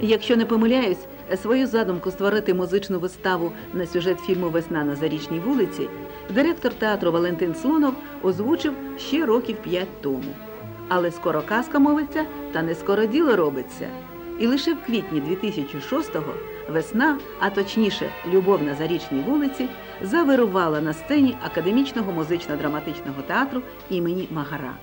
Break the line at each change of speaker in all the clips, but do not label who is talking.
Якщо не помиляюсь, свою задумку створити музичну виставу на сюжет фільму Весна на Зарічній вулиці директор театру Валентин Слонов озвучив ще років п'ять тому. Але скоро казка мовиться, та не скоро діло робиться. І лише в квітні 2006-го весна, а точніше, любов на зарічній вулиці, завирувала на сцені академічного музично-драматичного театру імені Магара.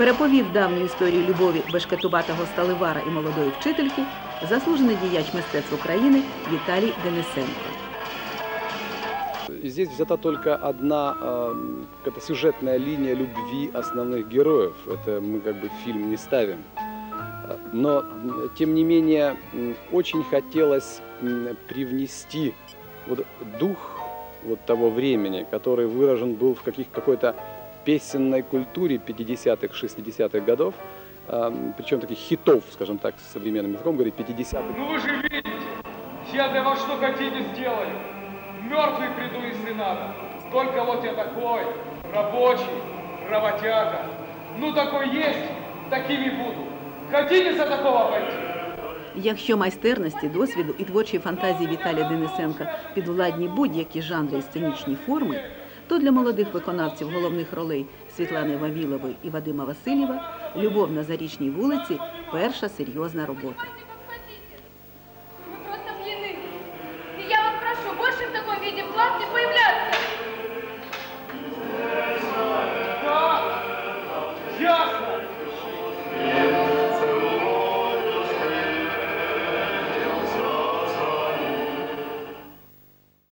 Переповів давню історію любові бешкетуватого сталевара і молодої вчительки заслужений діяч мистецтв України Віталій Денисенко.
И Здесь взята только одна э, какая-то сюжетная линия любви основных героев. Это мы как бы в фильм не ставим. Э, Но, м, тем не менее, м, очень хотелось м, привнести вот дух вот того времени, который выражен был в каких, какой-то песенной культуре 50-х, 60-х годов, э, причем таких хитов, скажем так, современным языком говорить, 50-х.
Ну вы же видите, я для вас что хотите сделаю. Мертвый приду, если надо. Только вот я такой, рабочий, работяга. Ну такой есть, таким и буду. Хотите за такого пойти?
Якщо майстерності, досвіду і творчої фантазії Віталія Денисенка підвладні будь-які жанри і сценічні форми, то для молодих виконавців головних ролей Світлани Вавілової і Вадима Васильєва любов на зарічній вулиці перша серйозна робота.